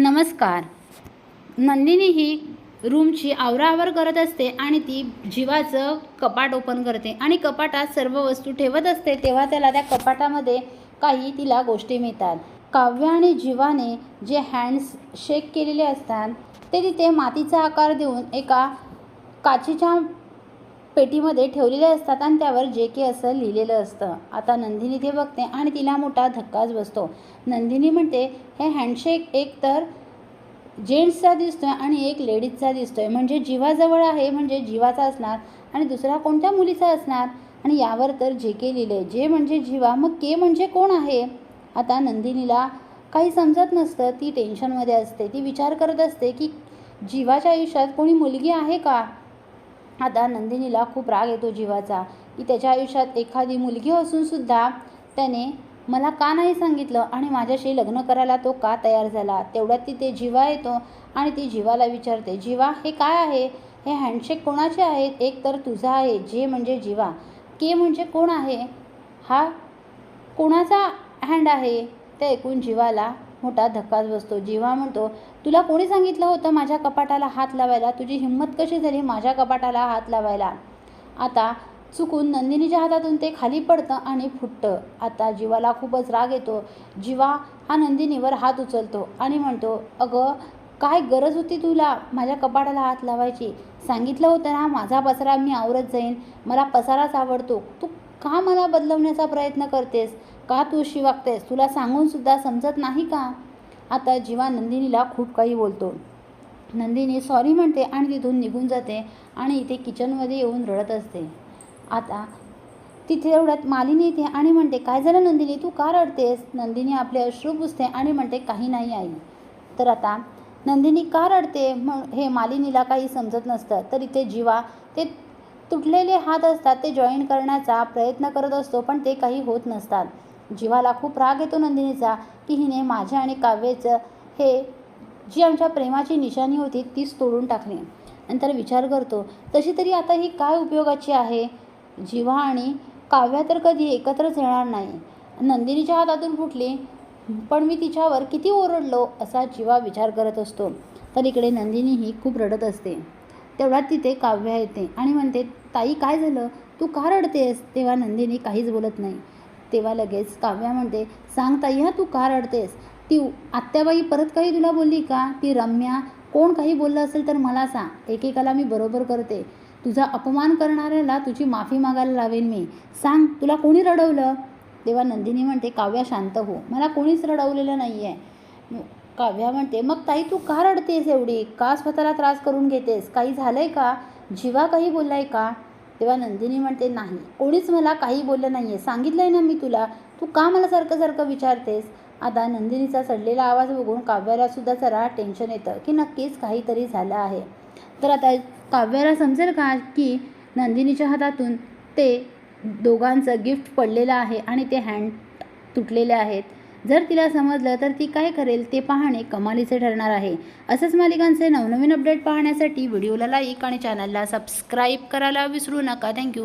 नमस्कार. नंदिनी ही रूमची आवराआवर करत असते आणि ती जीवाचं कपाट ओपन करते आणि कपाटात सर्व वस्तू ठेवत असते तेव्हा त्याला त्या कपाटामध्ये काही तिला गोष्टी मिळतात. काव्य आणि जीवाने जे हँड्स शेक केलेले असतात ते तिथे मातीचा आकार देऊन एका काचेच्या पेटीमध्ये ठेवलेले असतात आणि त्यावर जे के असं लिहिलेलं असतं. आता नंदिनी ते बघते आणि तिला मोठा धक्काच बसतो. नंदिनी म्हणते हे हँडशेक एक तर जेंट्सचा दिसतोय आणि एक लेडीजचा दिसतोय. म्हणजे जीवाजवळ आहे म्हणजे जीवाचा असणार आणि दुसरा कोणत्या मुलीचा असणार? आणि यावर तर जे के लिहिले जे म्हणजे जीवा मग के म्हणजे कोण आहे? आता नंदिनीला काही समजत नसतं. ती टेन्शनमध्ये असते. ती विचार करत असते की जीवाच्या आयुष्यात कोणी मुलगी आहे का? आता नंदिनीला खूप राग येतो जीवाचा की त्याच्या आयुष्यात एखादी मुलगी असूनसुद्धा त्याने मला का नाही सांगितलं आणि माझ्याशी लग्न करायला तो का तयार झाला? तेवढ्यात तिथे जीवा येतो आणि ती जीवाला विचारते जीवा हे काय आहे? हे हँडशेक कोणाचे आहेत? एक तर तुझा आहे जे म्हणजे जीवा. के म्हणजे कोण आहे? हा कोणाचा हँड आहे? ते ऐकून जीवाला मोठा धक्काच बसतो. जेव्हा म्हणतो तुला कोणी सांगितलं होतं माझ्या कपाटाला हात लावायला? तुझी हिंमत कशी झाली माझ्या कपाटाला हात लावायला? आता चुकून नंदिनीच्या हातातून ते खाली पडतं आणि फुटतं. आता जीवाला खूपच राग येतो. जीवा हा नंदिनीवर हात उचलतो आणि म्हणतो अगं काय गरज होती तुला माझ्या कपाटाला हात लावायची? सांगितलं होतं ना माझा पसारा मी आवरत जाईन. मला पसाराच आवडतो. तू का मला बदलवण्याचा प्रयत्न करतेस? का तू अशी वागतेस? तुला सांगूनसुद्धा समजत नाही का? आता जीवा नंदिनीला खूप काही बोलतो. नंदिनी सॉरी म्हणते आणि तिथून निघून जाते आणि इथे किचनमध्ये येऊन रडत असते. आता तिथे एवढ्यात मालिनी येते आणि म्हणते काय झालं नंदिनी? तू का रडतेस? नंदिनी आपले अश्रू पुसते आणि म्हणते काही नाही आई. तर आता नंदिनी का रडते मग हे मालिनीला काही समजत नसतं. तर इथे जीवा ते तुटलेले हात असतात ते जॉईन करण्याचा प्रयत्न करत असतो पण ते काही होत नसतात. जीवाला खूप राग येतो नंदिनीचा की हिने माझ्या आणि काव्याचं हे जी आमच्या प्रेमाची निशाणी होती तीच तोडून टाकली. नंतर विचार करतो तशी तरी आता ही काय उपयोगाची आहे? जीवा आणि काव्या तर कधी एकत्रच येणार नाही. नंदिनीच्या हातातून फुटली पण मी तिच्यावर किती ओरडलो? असा जीवा विचार करत असतो. तर इकडे नंदिनी ही खूप रडत असते. तेवढ्यात तिथे काव्या येते आणि म्हणते ताई काय झालं? तू का रडतेस? तेव्हा नंदिनी काहीच बोलत नाही. तेव्हा लगेच काव्या म्हणते सांग ताई हा तू का रडतेस? ती आत्याबाई परत काही तुला बोलली का? ती रम्या कोण काही बोललं असेल तर मला सांग. एकेकाला मी बरोबर करते. तुझा अपमान करणाऱ्याला तुझी माफी मागायला लावेन मी. सांग तुला कोणी रडवलं? तेव्हा नंदिनी म्हणते काव्या शांत हो. मला कोणीच रडवलेलं नाही आहे काव्या म्हणते मग ताई तू का रडतेस एवढी? का स्वतःला त्रास करून घेतेस? काही झालं आहे का? जीवा काही बोललाय का? तेव्हा नंदिनी म्हणते नाही कोणीच मला काही बोललं नाही आहे सांगितलं आहे ना मी तुला. तू का मला सारखं सारखं विचारतेस? आता नंदिनीचा चढलेला आवाज बघून काव्याला सुद्धा जरा टेन्शन येतं की नक्कीच काहीतरी झालं आहे. तर आता काव्याला समजेल का की नंदिनीच्या हातातून ते दोघांचं गिफ्ट पडलेलं आहे आणि ते हँड तुटलेले आहेत? जर तिला समजलं तर ती काय करेल ते पाहणे कमालीचे ठरणार आहे. असंच मालिकांचे नवनवीन अपडेट पाहण्यासाठी व्हिडिओला लाईक आणि चॅनलला सबस्क्राईब करायला विसरू नका. थँक्यू